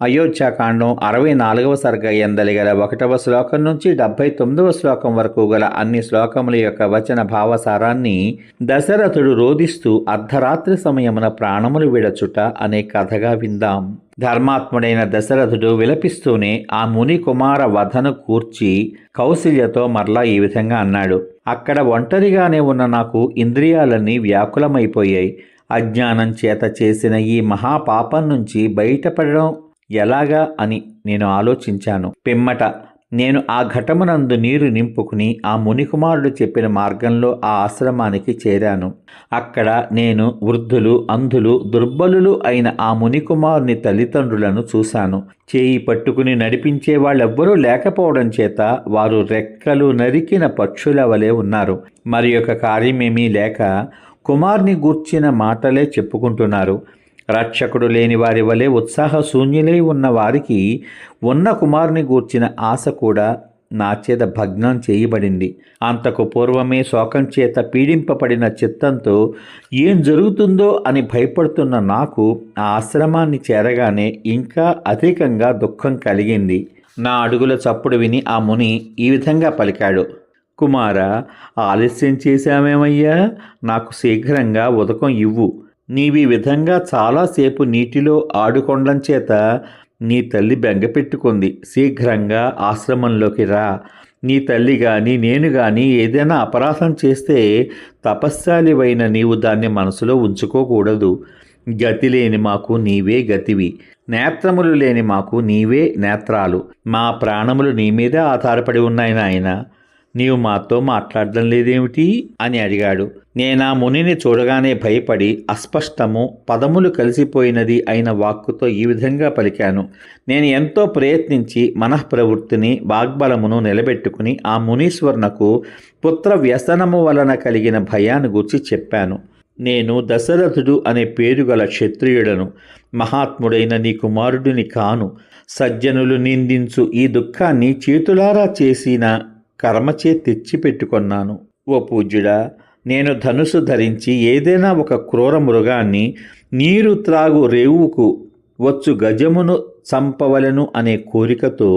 అయోధ్యాకాండం అరవై నాలుగవ సర్గ ఎందలి గల ఒకటవ శ్లోకం నుంచి డెబ్బై తొమ్మిదవ శ్లోకం వరకు గల అన్ని శ్లోకముల యొక్క వచన భావసారాన్ని దశరథుడు రోధిస్తూ అర్ధరాత్రి సమయమున ప్రాణములు విడచుట అనే కథగా విందాం. ధర్మాత్ముడైన దశరథుడు విలపిస్తూనే ఆ ముని కుమార వధను కూర్చి కౌశల్యతో మరలా ఈ విధంగా అన్నాడు. అక్కడ ఒంటరిగానే ఉన్న నాకు ఇంద్రియాలన్నీ వ్యాకులమైపోయాయి. అజ్ఞానం చేత చేసిన ఈ మహాపాపం నుంచి బయటపడడం ఎలాగా అని నేను ఆలోచించాను. పిమ్మట నేను ఆ ఘటమునందు నీరు నింపుకుని ఆ మునికుమారుడు చెప్పిన మార్గంలో ఆ ఆశ్రమానికి చేరాను. అక్కడ నేను వృద్ధులు అంధులు దుర్బలులు అయిన ఆ మునికుమారుని తల్లిదండ్రులను చూశాను. చేయి పట్టుకుని నడిపించే వాళ్ళెవ్వరూ లేకపోవడం చేత వారు రెక్కలు నరికిన పక్షుల వలె ఉన్నారు. మరి యొక్క కార్యమేమీ లేక కుమార్ని గూర్చిన మాటలే చెప్పుకుంటున్నారు. రక్షకుడు లేని వారి వలె ఉత్సాహశూన్యులై ఉన్న వారికి ఉన్న కుమారుని గూర్చిన ఆశ కూడా నా చేత భగ్నం చేయబడింది. అంతకు పూర్వమే శోకం చేత పీడింపబడిన చిత్తంతో ఏం జరుగుతుందో అని భయపడుతున్న నాకు ఆ ఆశ్రమాన్ని చేరగానే ఇంకా అధికంగా దుఃఖం కలిగింది. నా అడుగుల చప్పుడు విని ఆ ముని ఈ విధంగా పలికాడు. కుమార ఆలస్యం చేశామేమయ్యా? నాకు శీఘ్రంగా ఉదకం ఇవ్వు. నీవి విధంగా చాలాసేపు నీటిలో ఆడుకొండం చేత నీ తల్లి బెంగపెట్టుకుంది శీఘ్రంగా ఆశ్రమంలోకి రా. నీ తల్లి గాని నేను గాని ఏదైనా అపరాధం చేస్తే తపస్శాలివైన నీవు దాన్ని మనసులో ఉంచుకోకూడదు. గతి లేని మాకు నీవే గతివి. నేత్రములు లేని మాకు నీవే నేత్రాలు. మా ప్రాణములు నీ మీదే ఆధారపడి ఉన్నాయి నాయనా. నీవు మాతో మాట్లాడడం లేదేమిటి? అని అడిగాడు. నేనా మునిని చూడగానే భయపడి అస్పష్టము పదములు కలిసిపోయినది అయిన వాక్కుతో ఈ విధంగా పలికాను. నేను ఎంతో ప్రయత్నించి మనఃప్రవృత్తిని వాగ్బలమును నిలబెట్టుకుని ఆ మునీశ్వరునకు పుత్ర వ్యసనము వలన కలిగిన భయాన్ని గురించి చెప్పాను. నేను దశరథుడు అనే పేరు గల క్షత్రియుడను. మహాత్ముడైన నీ కుమారుడిని కాను. సజ్జనులు నిందించు ఈ దుఃఖాన్ని చేతులారా చేసిన కర్మచే తెచ్చిపెట్టుకొన్నాను ఓ పూజ్యుడా నేను ధనుసు ధరించి ఏదైనా ఒక క్రూర మృగాన్ని నీరు త్రాగు రేవుకు వచ్చు గజమును చంపవలను అనే కోరికతో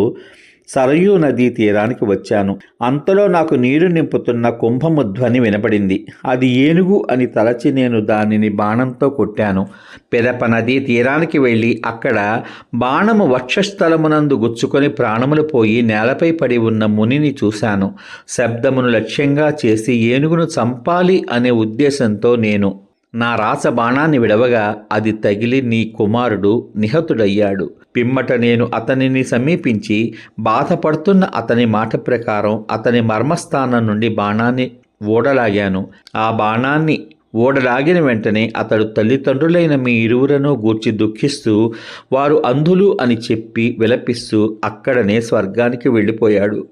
సరయూ నదీ తీరానికి వచ్చాను. అంతలో నాకు నీరు నింపుతున్న కుంభము ధ్వని వినపడింది. అది ఏనుగు అని తలచి నేను దానిని బాణంతో కొట్టాను. పెదప నదీ తీరానికి వెళ్ళి అక్కడ బాణము వక్షస్థలమునందు గుచ్చుకొని ప్రాణములు పోయి నేలపై పడి ఉన్న మునిని చూశాను. శబ్దమును లక్ష్యంగా చేసి ఏనుగును చంపాలి అనే ఉద్దేశంతో నేను నా రాస బాణాన్ని విడవగా అది తగిలి నీ కుమారుడు నిహతుడయ్యాడు. పిమ్మట నేను అతనిని సమీపించి బాధపడుతున్న అతని మాట ప్రకారం అతని మర్మస్థానం నుండి బాణాన్ని ఓడలాగాను. ఆ బాణాన్ని ఓడలాగిన వెంటనే అతడు తల్లిదండ్రులైన మీ ఇరువురను గూర్చి దుఃఖిస్తూ వారు అంధులు అని చెప్పి విలపిస్తూ అక్కడనే స్వర్గానికి వెళ్ళిపోయాడు.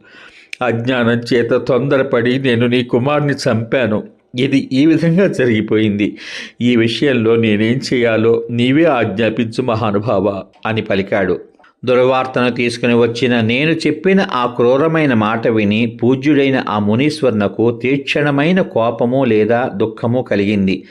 అజ్ఞానం చేత తొందరపడి నేను నీ కుమార్ని చంపాను. ఇది ఈ విధంగా జరిగిపోయింది. ఈ విషయంలో నేనేం చేయాలో నీవే ఆజ్ఞాపించు మహానుభావ అని పలికాడు. దుర్వార్తను తీసుకుని వచ్చిన నేను చెప్పిన ఆ క్రూరమైన మాట విని పూజ్యుడైన ఆ మునీశ్వరునకు తీక్షణమైన కోపము లేదా దుఃఖము కలిగింది.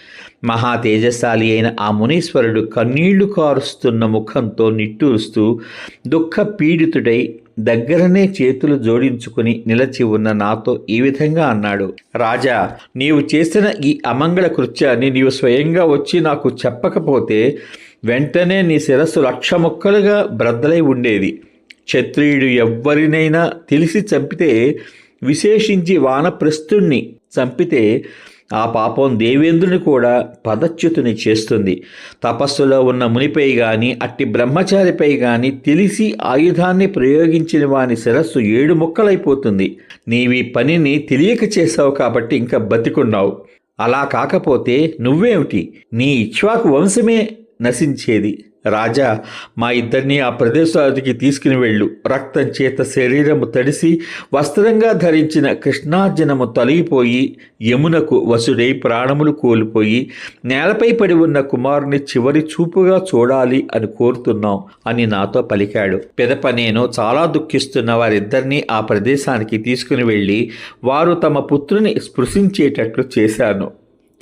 మహా తేజశాలి అయిన ఆ మునీశ్వరుడు కన్నీళ్ళు కారుస్తున్న ముఖంతో నిట్టూరుస్తూ దుఃఖ పీడితుడై దగ్గరనే చేతులు జోడించుకుని నిలచి ఉన్న నాతో ఈ విధంగా అన్నాడు. రాజా నీవు చేసిన ఈ అమంగళ కృత్యాన్ని నీవు స్వయంగా వచ్చి నాకు చెప్పకపోతే వెంటనే నీ శిరస్సు లక్ష ముక్కలుగా బ్రద్దలై ఉండేది. క్షత్రియుడు ఎవ్వరినైనా తెలిసి చంపితే విశేషించి వానప్రస్థుణ్ణి చంపితే ఆ పాపం దేవేంద్రుని కూడా పదచ్యుతుని చేస్తుంది. తపస్సులో ఉన్న మునిపై గాని అట్టి బ్రహ్మచారిపై గాని తెలిసి ఆయుధాన్ని ప్రయోగించిన వాని శిరస్సు ఏడు ముక్కలైపోతుంది. నీవి పనిని తెలియక చేశావు కాబట్టి ఇంకా బతికున్నావు. అలా కాకపోతే నువ్వేమిటి? నీ ఇక్ష్వాకు వంశమే నశించేది. రాజా మా ఇద్దరిని ఆ ప్రదేశానికి తీసుకుని వెళ్ళు. రక్తం చేత శరీరము తడిసి వస్త్రంగా ధరించిన కృష్ణార్జునము తొలగిపోయి యమునకు వసుడై ప్రాణములు కోల్పోయి నేలపై పడి ఉన్న కుమారుని చివరి చూపుగా చూడాలి అని కోరుతున్నాం అని నాతో పలికాడు. పెదప నేను చాలా దుఃఖిస్తున్న వారిద్దరినీ ఆ ప్రదేశానికి తీసుకుని వెళ్ళి వారు తమ పుత్రుని స్పృశించేటట్లు చేశాను.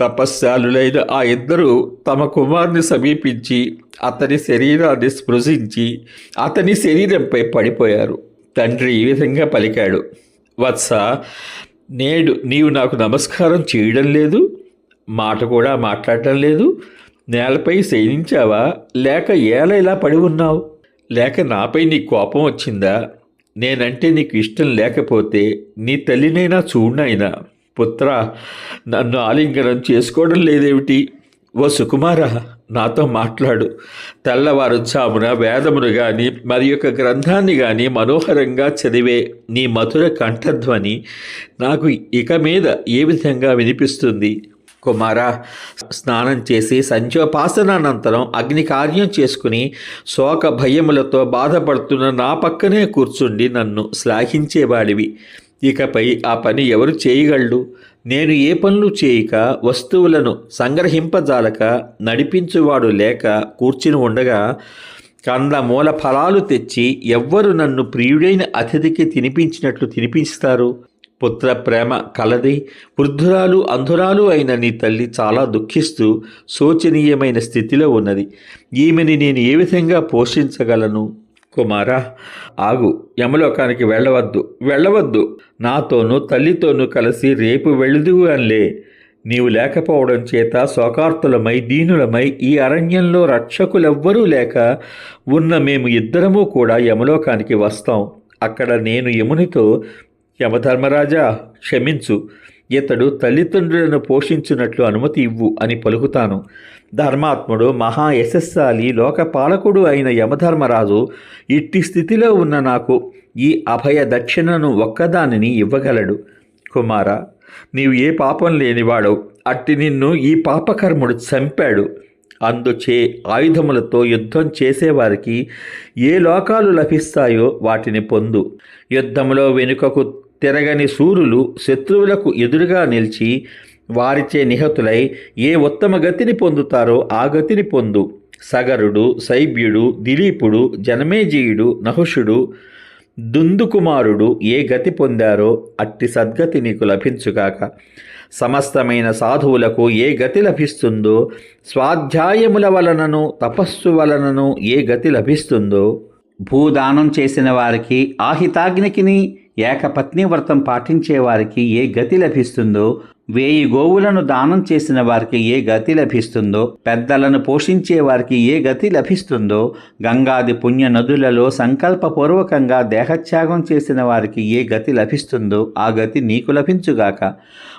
తపశ్శాలులైన ఆ ఇద్దరు తమ కుమారుని సమీపించి అతని శరీరాన్ని స్పృశించి అతని శరీరంపై పడిపోయారు. తండ్రి ఈ విధంగా పలికాడు వత్స నేడు నీవు నాకు నమస్కారం చేయడం లేదు మాట కూడా మాట్లాడటం లేదు నేలపై శయనించావా? లేక ఏల ఇలా పడి ఉన్నావు? లేక నాపై నీ కోపం వచ్చిందా? నేనంటే నీకు ఇష్టం లేకపోతే నీ తల్లినైనా చూడనైనా పుత్ర నన్ను ఆలింగనం చేసుకోవడం లేదేమిటి? ఓ సుకుమార నాతో మాట్లాడు. తెల్లవారుజామున వేదమును గాని మరి యొక్క గ్రంథాన్ని గాని మనోహరంగా చదివే నీ మధుర కంఠధ్వని నాకు ఇక మీద ఏ విధంగా వినిపిస్తుంది? కుమారా స్నానం చేసి సంధ్యోపాసనానంతరం అగ్ని కార్యం చేసుకుని శోక భయములతో బాధపడుతున్న నా పక్కనే కూర్చుండి నన్ను శ్లాఘించేవాడివి. ఇకపై ఆ పని ఎవరు చేయగలడు? నేను ఏ పనులు చేయక వస్తువులను సంగ్రహింపజాలక నడిపించువాడు లేక కూర్చుని ఉండగా కంద మూల ఫలాలు తెచ్చి ఎవ్వరు నన్ను ప్రియుడైన అతిథికి తినిపించినట్లు తినిపిస్తారు? పుత్ర ప్రేమ కలది వృద్ధురాలు అంధురాలు అయిన నీ తల్లి చాలా దుఃఖిస్తూ శోచనీయమైన స్థితిలో ఉన్నది. ఈమెని నేను ఏ విధంగా పోషించగలను? కుమారా ఆగు యమలోకానికి వెళ్ళవద్దు వెళ్ళవద్దు. నాతోనూ తల్లితోనూ కలిసి రేపు వెళుదువు అనిలే. నీవు లేకపోవడం చేత శోకార్తులమై దీనులమై ఈ అరణ్యంలో రక్షకులెవ్వరూ లేక ఉన్న మేము ఇద్దరము కూడా యమలోకానికి వస్తాం. అక్కడ నేను యమునితో యమధర్మరాజా క్షమించు. ఇతడు తల్లిదండ్రులను పోషించున్నట్లు అనుమతి ఇవ్వు అని పలుకుతాను. ధర్మాత్ముడు మహా యశస్సాలి లోకపాలకుడు అయిన యమధర్మరాజు ఇట్టి స్థితిలో ఉన్న నాకు ఈ అభయ దక్షిణను ఒక్కదానిని ఇవ్వగలడు. కుమార నీవు ఏ పాపం లేనివాడవు అట్టి నిన్ను ఈ పాపకర్ముడు చంపాడు. అందుచే ఆయుధములతో యుద్ధం చేసేవారికి ఏ లోకాలు లభిస్తాయో వాటిని పొందు. యుద్ధములో వెనుకకు తిరగని సూరులు శత్రువులకు ఎదురుగా నిలిచి వారిచే నిహతులై ఏ ఉత్తమ గతిని పొందుతారో ఆ గతిని పొందు. సగరుడు శైబ్యుడు దిలీపుడు జనమేజీయుడు నహుషుడు దుందుకుమారుడు ఏ గతి పొందారో అట్టి సద్గతి నీకు లభించుగాక. సమస్తమైన సాధువులకు ఏ గతి లభిస్తుందో స్వాధ్యాయముల వలనను తపస్సు వలనను ఏ గతి లభిస్తుందో భూదానం చేసిన వారికి ఆహితాగ్నికిని ఏకపత్ని వ్రతం పాటించే వారికి ఏ గతి లభిస్తుందో వేయి గోవులను దానం చేసిన వారికి ఏ గతి లభిస్తుందో పెద్దలను పోషించే వారికి ఏ గతి లభిస్తుందో గంగాది పుణ్య నదులలో సంకల్పపూర్వకంగా దేహత్యాగం చేసిన వారికి ఏ గతి లభిస్తుందో ఆ గతి నీకు లభించుగాక.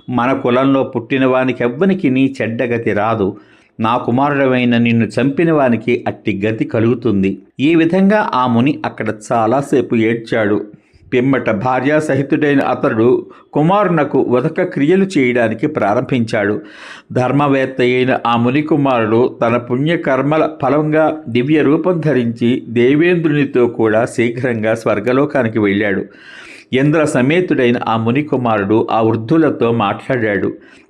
మన కులంలో పుట్టిన వానికి ఎవ్వనికి నీ చెడ్డ గతి రాదు. నా కుమారుడమైన నిన్ను చంపిన వానికి అట్టి గతి కలుగుతుంది. ఈ విధంగా ఆ ముని అక్కడ చాలాసేపు ఏడ్చాడు. పిమ్మట భార్యాసహితుడైన అతడు కుమారునకు ఉదక క్రియలు చేయడానికి ప్రారంభించాడు. ధర్మవేత్త అయిన ఆ ముని కుమారుడు తన పుణ్యకర్మల ఫలంగా దివ్య రూపం ధరించి దేవేంద్రునితో కూడా శీఘ్రంగా స్వర్గలోకానికి వెళ్ళాడు. ఇంద్ర సమేతుడైన ఆ మునికుమారుడు ఆ వృద్ధులతో మాట్లాడాడు.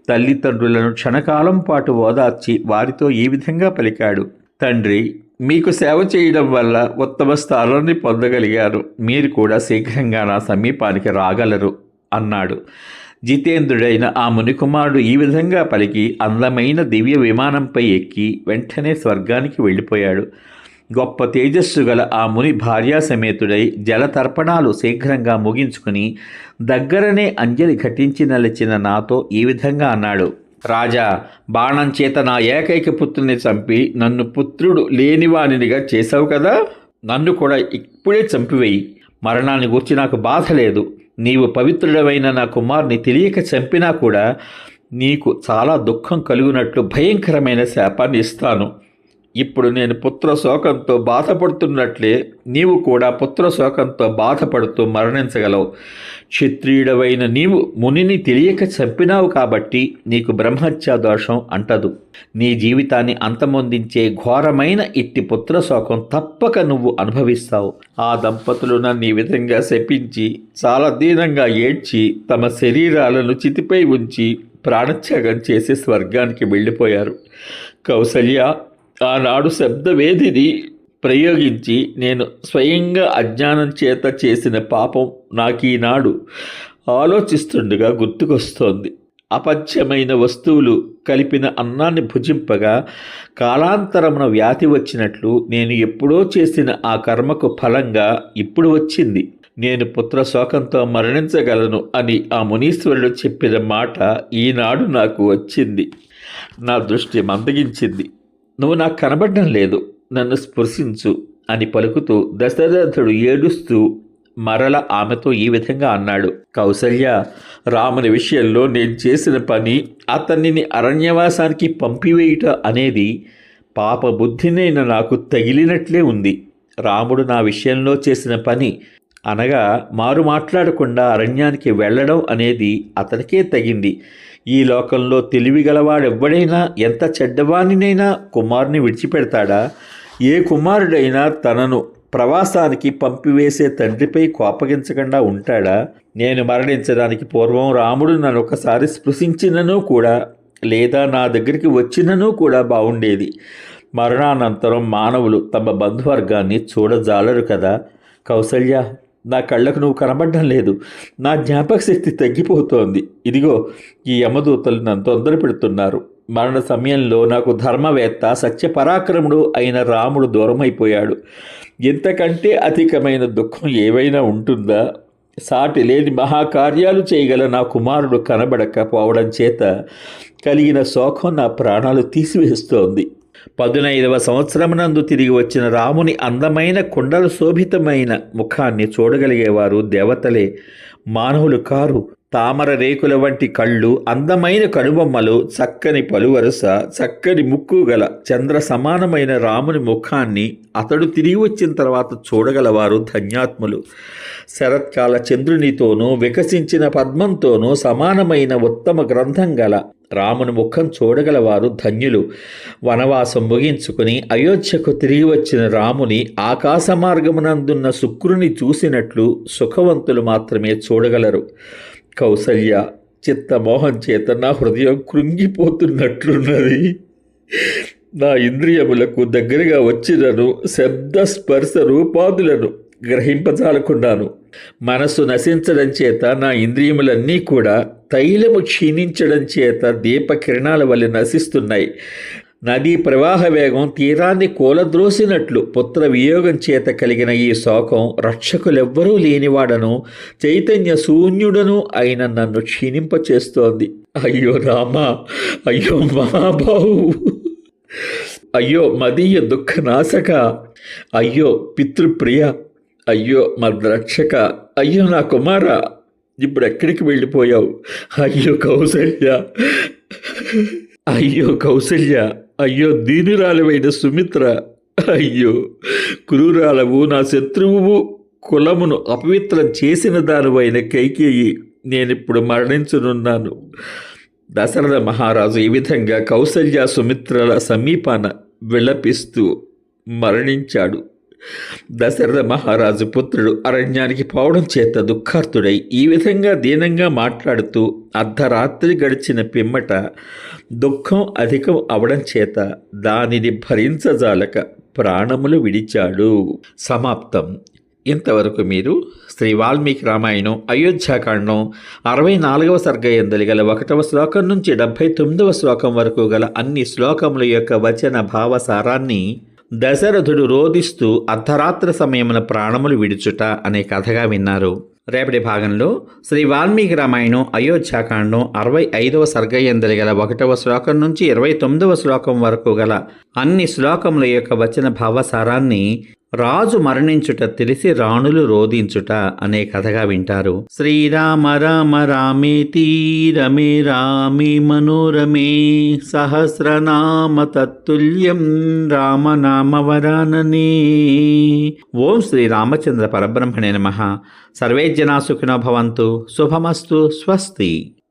తల్లిదండ్రులను క్షణకాలం పాటు ఓదార్చి వారితో ఈ విధంగా పలికాడు. తండ్రి మీకు సేవ చేయడం వల్ల ఉత్తమ స్థానాన్ని పొందగలిగారు. మీరు కూడా శీఘ్రంగా నా సమీపానికి రాగలరు అన్నాడు. జితేంద్రుడైన ఆ మునికుమారుడు ఈ విధంగా పలికి అందమైన దివ్య విమానంపై ఎక్కి వెంటనే స్వర్గానికి వెళ్ళిపోయాడు. గొప్ప తేజస్సు గల ఆ ముని భార్యా సమేతుడై జలతర్పణాలు శీఘ్రంగా ముగించుకుని దగ్గరనే అంజలి ఘటించి నలిచిన నాతో ఈ విధంగా అన్నాడు. రాజా బాణం చేత నా ఏకైక పుత్రుని చంపి నన్ను పుత్రుడు లేనివానినిగా చేశావు కదా? నన్ను కూడా ఇప్పుడే చంపివేయి. మరణాన్ని గురించి నాకు బాధ లేదు. నీవు పవిత్రుడమైన నా కుమారుని తెలియక చంపినా కూడా నీకు చాలా దుఃఖం కలుగునట్లు భయంకరమైన శాపాన్ని ఇస్తాను. ఇప్పుడు నేను పుత్ర శోకంతో బాధపడుతున్నట్లే నీవు కూడా పుత్ర శోకంతో బాధపడుతూ మరణించగలవు. క్షత్రియుడవైన నీవు మునిని తెలియక చంపినావు కాబట్టి నీకు బ్రహ్మహత్యా దోషం అంటదు. నీ జీవితాన్ని అంతమొందించే ఘోరమైన ఇట్టి పుత్ర శోకం తప్పక నువ్వు అనుభవిస్తావు. ఆ దంపతులు నన్ను ఈ విధంగా శపించి చాలా దీనంగా ఏడ్చి తమ శరీరాలను చితిపై ఉంచి ప్రాణత్యాగం చేసి స్వర్గానికి వెళ్ళిపోయారు. కౌసల్య ఆనాడు శబ్దవేదిని ప్రయోగించి నేను స్వయంగా అజ్ఞానం చేత చేసిన పాపం నాకు ఈనాడు ఆలోచిస్తుండగా గుర్తుకొస్తోంది. అపథ్యమైన వస్తువులు కలిపిన అన్నాన్ని భుజింపగా కాలాంతరమున వ్యాధి వచ్చినట్లు నేను ఎప్పుడో చేసిన ఆ కర్మకు ఫలంగా ఇప్పుడు వచ్చింది. నేను పుత్ర శోకంతో మరణించగలను అని ఆ మునీశ్వరుడు చెప్పిన మాట ఈనాడు నాకు వచ్చింది. నా దృష్టి మందగించింది. నువ్వు నాకు కనబడడం లేదు. నన్ను స్పృశించు అని పలుకుతూ దశరథుడు ఏడుస్తూ మరల ఆమెతో ఈ విధంగా అన్నాడు. కౌసల్య రాముని విషయంలో నేను చేసిన పని అతనిని అరణ్యవాసానికి పంపివేయుట అనేది పాప బుద్ధినైన నాకు తగిలినట్లే ఉంది. రాముడు నా విషయంలో చేసిన పని అనగా మారు మాట్లాడకుండా అరణ్యానికి వెళ్ళడం అనేది అతనికే తగింది. ఈ లోకంలో తెలివిగలవాడెవ్వడైనా ఎంత చెడ్డవానినైనా కుమారుని విడిచిపెడతాడా? ఏ కుమారుడైనా తనను ప్రవాసానికి పంపివేసే తండ్రిపై కోపగించకుండా ఉంటాడా? నేను మరణించడానికి పూర్వం రాముడు నన్ను ఒకసారి స్పృశించినను కూడా లేదా నా దగ్గరికి వచ్చినను కూడా బాగుండేది మరణానంతరం మానవులు తమ బంధువర్గాన్ని చూడజాలరు కదా. కౌసల్య నా కళ్ళకు నువ్వు కనబడడం లేదు. నా జ్ఞాపక శక్తి తగ్గిపోతోంది. ఇదిగో ఈ యమదూతలు నన్ను తొందర పెడుతున్నారు. మరణ సమయంలో నాకు ధర్మవేత్త సత్యపరాక్రముడు అయిన రాముడు దూరమైపోయాడు. ఎంతకంటే అధికమైన దుఃఖం ఏవైనా ఉంటుందా? సాటి లేని మహాకార్యాలు చేయగల నా కుమారుడు కనబడకపోవడం చేత కలిగిన శోకం నా ప్రాణాలు తీసివేస్తోంది. పదునైదవ సంవత్సరమునందు తిరిగి వచ్చిన రాముని అందమైన కుండల శోభితమైన ముఖాన్ని చూడగలిగేవారు దేవతలే. మానవులు కారు. తామర రేకుల వంటి కళ్ళు అందమైన కనుబొమ్మలు చక్కని పలువరుస చక్కని ముక్కు గల చంద్ర సమానమైన రాముని ముఖాన్ని అతడు తిరిగి వచ్చిన తర్వాత చూడగలవారు ధన్యాత్ములు. శరత్కాల చంద్రునితోనూ వికసించిన పద్మంతోనూ సమానమైన ఉత్తమ గ్రంథం గల రాముని ముఖం చూడగలవారు ధన్యులు. వనవాసం ముగించుకుని అయోధ్యకు తిరిగి వచ్చిన రాముని ఆకాశ మార్గమునందున్న శుక్రుని చూసినట్లు సుఖవంతులు మాత్రమే చూడగలరు. కౌసల్య చిత్తమోహం చేత నా హృదయం కృంగిపోతున్నట్లున్నది. నా ఇంద్రియములకు దగ్గరగా వచ్చినను శబ్ద స్పర్శ రూపాదులను గ్రహింపజాలకున్నాను. మనస్సు నశించడం చేత నా ఇంద్రియములన్నీ కూడా తైలము క్షీణించడం చేత దీప కిరణాల వల్ల నశిస్తున్నాయి. నదీ ప్రవాహ వేగం తీరాన్ని కూలద్రోసినట్లు పుత్ర వియోగం చేత కలిగిన ఈ శోకం రక్షకులెవ్వరూ లేనివాడను చైతన్య శూన్యుడను అయిన నన్ను క్షీణింపచేస్తోంది. అయ్యో రామా అయ్యో మహాబాహు. అయ్యో మదీయ దుఃఖనాశక. అయ్యో పితృప్రియ. అయ్యో మద్రక్షక. అయ్యో నా కుమార ఇప్పుడు ఎక్కడికి వెళ్ళిపోయావు? అయ్యో కౌసల్య. అయ్యో కౌసల్య. అయ్యో దీనిరాలవైన సుమిత్ర అయ్యో క్రూరాలవు నా శత్రువు కులమును అపవిత్రం చేసిన దానివైన కైకేయి నేనిప్పుడు మరణించనున్నాను. దశరథ మహారాజు ఈ విధంగా కౌసల్య సుమిత్రల సమీపాన విలపిస్తూ మరణించాడు. దశరథ మహారాజు పుత్రుడు అరణ్యానికి పోవడం చేత దుఃఖార్తుడై ఈ విధంగా దీనంగా మాట్లాడుతూ అర్ధరాత్రి గడిచిన పిమ్మట దుఃఖం అధికం అవడం చేత దానిని భరించజాలక ప్రాణములు విడిచాడు. సమాప్తం. ఇంతవరకు మీరు శ్రీ వాల్మీకి రామాయణం అయోధ్యాకాండం అరవై నాలుగవ సర్గయందలి గల ఒకటవ శ్లోకం నుంచి డెబ్భై తొమ్మిదవ శ్లోకం వరకు గల అన్ని శ్లోకముల యొక్క వచన భావసారాన్ని దశరథుడు రోధిస్తూ అర్ధరాత్రి సమయమున ప్రాణములు విడుచుట అనే కథగా విన్నారు. రేపటి భాగంలో శ్రీ వాల్మీకి రామాయణం అయోధ్యాకాండం అరవై ఐదవ సర్గయందలి గల ఒకటవ శ్లోకం నుంచి ఇరవై తొమ్మిదవ శ్లోకం వరకు గల అన్ని శ్లోకముల యొక్క వచన భావసారాన్ని రాజు మరణించుట తెలిసి రాణులు రోధించుట అనే కథగా వింటారు. శ్రీరామ రామ రామేతి రమే రామే మనోరమే సహస్రనామ తత్తుల్యం రామనామవరాననే. ఓం శ్రీ రామచంద్ర పరబ్రహ్మణే నమ. సర్వే జనా సుఖినో భవంతు. శుభమస్తు. స్వస్తి.